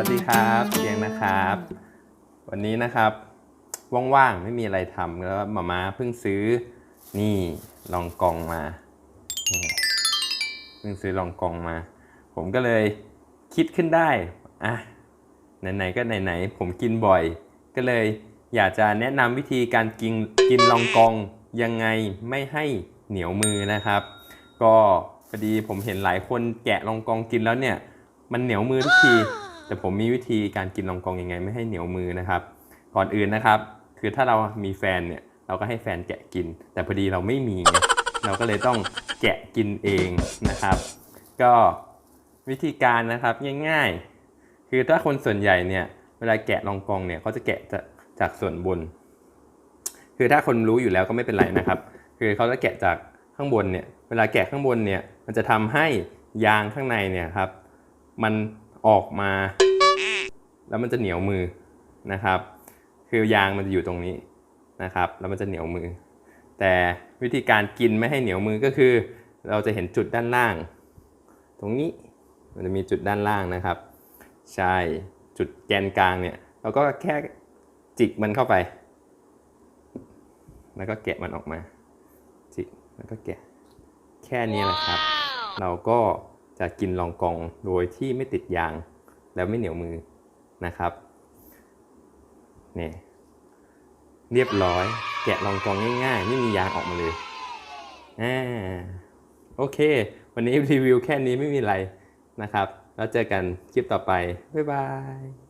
วัสดีครับเตียงนะครับ วันนี้นะครับ ว่างๆ ไม่มีอะไรทำแล้วมาม่าเพิ่งซื้อนี่ลองกองมาเพิ่งซื้อลองกองมา ผมก็เลยคิดขึ้นได้อะไหนๆก็ไหนๆผมกินบ่อย ก็เลยอยากจะแนะนำวิธีการกินกินลองกองยังไงไม่ให้เหนียวมือนะครับ ก็พอดีผมเห็นหลายคนแกะลองกองกินแล้วเนี่ย มันเหนียวมือทุกที แต่ผมมีวิธีการกินลองกองยังไงไม่ให้เหนียวมือนะครับ ก่อนอื่นนะครับ คือถ้าเรามีแฟนเนี่ยเราก็ให้แฟนแกะกิน แต่พอดีเราไม่มี เราก็เลยต้องแกะกินเองนะครับ ก็วิธีการนะครับง่ายๆ คือถ้าคนส่วนใหญ่เนี่ยเวลาแกะลองกองเนี่ยเขาจะแกะจากจากส่วนบน คือถ้าคนรู้อยู่แล้วก็ไม่เป็นไรนะครับ คือเขาจะแกะจากข้างบนเนี่ยเวลาแกะข้างบนเนี่ยมันจะทำให้ยางข้างในเนี่ยครับมัน ออกมา แล้วมันจะเหนียวมือนะครับ คือยางมันจะอยู่ตรงนี้นะครับ แล้วมันจะเหนียวมือ แต่วิธีการกินไม่ให้เหนียวมือก็คือ เราจะเห็นจุดด้านล่าง ตรงนี้มันจะมีจุดด้านล่างนะครับ ใช่จุดแกนกลางเนี่ยเราก็แค่จิกมันเข้าไป แล้วก็แกะมันออกมา จิกแล้วก็แกะแค่นี้แหละครับ เราก็ จะกินลองกองโดยที่ไม่ติดยาง แล้วไม่เหนียวมือนะครับนี่เรียบร้อย แกะลองกองง่ายๆ ไม่มียางออกมาเลยอ่าโอเค วันนี้รีวิวแค่นี้ไม่มีอะไรนะครับ แล้วเจอกันคลิปต่อไป บ๊ายบาย